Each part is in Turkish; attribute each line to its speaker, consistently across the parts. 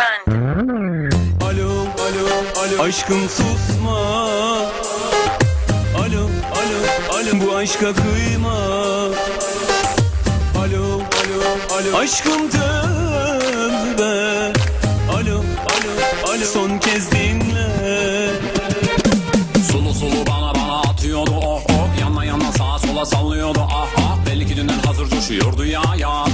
Speaker 1: Efendim.
Speaker 2: Alo, alo, alo. Aşkım susma. Alo, alo, alo. Bu aşka kıyma. Alo, alo, alo. Aşkım tövbe. Alo, alo, alo. Son kez dinle.
Speaker 3: Sulu sulu bana bana atıyordu. Oh oh. Yana yana sağa sola sallıyordu. Ah ah. Belli ki dünden hazır coşuyordu ya ya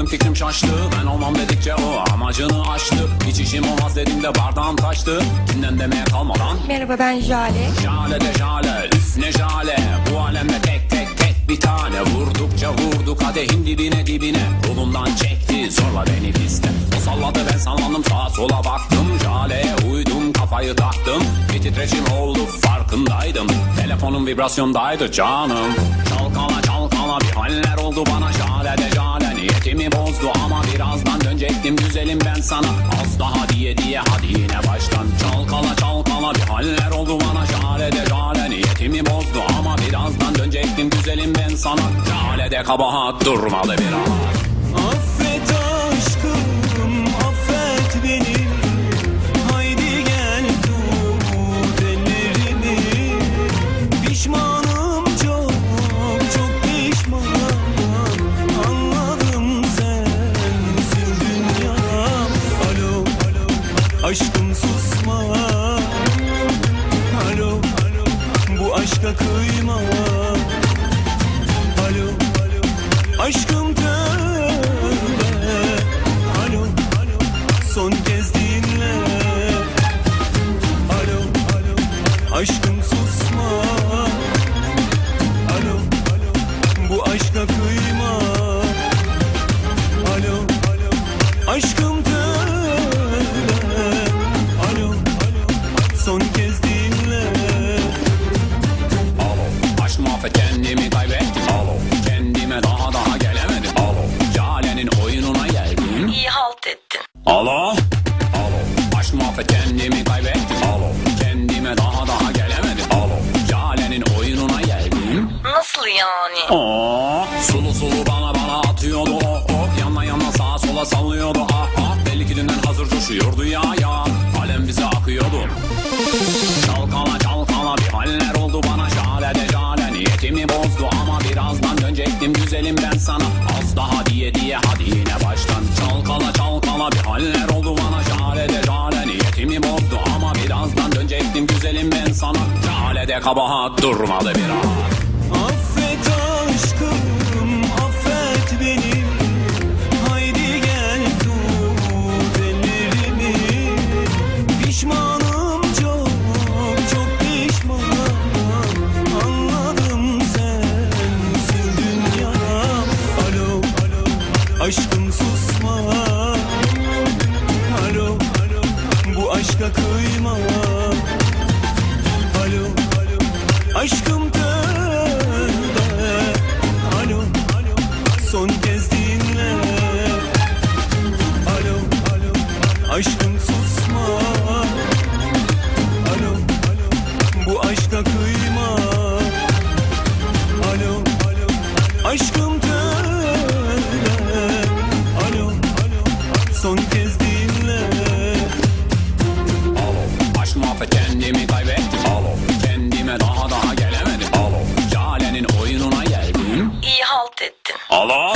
Speaker 3: aklım fikrim şaştı Ben olmam dedikçe o amacını aştı. Hiç işim olmaz dedim de bardağım taştı. Kimden demeye kalmadan.
Speaker 1: Merhaba ben Jale.
Speaker 3: Jale de jale üf ne jale. Bu alemde tek tek tek bir tane. Vurdukça vurdu kadehin dibine dibine. Kolundan çekti zorla beni piste. O salladı ben sallandım sağa sola baktım. Jale'ye uydum kafayı taktım. Bir titreşim oldu farkındaydım. Telefonum vibrasyondaydı canım. Çalkala çalkala bir haller oldu bana. Jale de jale niyetimi bozdu Ama birazdan dönecektim. Güzelim ben sana. Az daha diye diye. Hadi yine baştan. Çalkala çalkala bir haller oldu bana. Jale de jale niyetimi bozdu Ama birazdan dönecektim. Güzelim ben sana. Jale de kabahat durmadı bir
Speaker 2: aşkım susma. Alo, alo, bu aşka kıyma. Alo, alo, aşkım tövbe. Alo, alo, son kez dinle. Alo, alo, aşkım susma. Alo, alo, bu aşka kıyma
Speaker 3: bana bana atıyordu. Oh oh Yana yana sağa sola sallıyordu. Ah ah Belli ki dünden hazır coşuyordu ya ya. Alem bize akıyordu. Çalkala çalkala bir haller oldu bana. Jale de jale niyetimi bozdu Ama birazdan dönecektim güzelim ben sana. Az daha diye diye hadi yine baştan. Çalkala çalkala bir haller oldu bana. Jale de jale niyetimi bozdu Ama birazdan dönecektim güzelim ben sana. Jale de kabahat durmadı bir an
Speaker 2: susma. Alo, bu aşka kıyma. Alo, son kez dinle.
Speaker 3: Alo Aşk muhabbet kendimi kaybettim. Alo Kendime daha daha gelemedim. Alo Jale'nin oyununa geldim.
Speaker 1: İyi halt ettin.
Speaker 3: Alo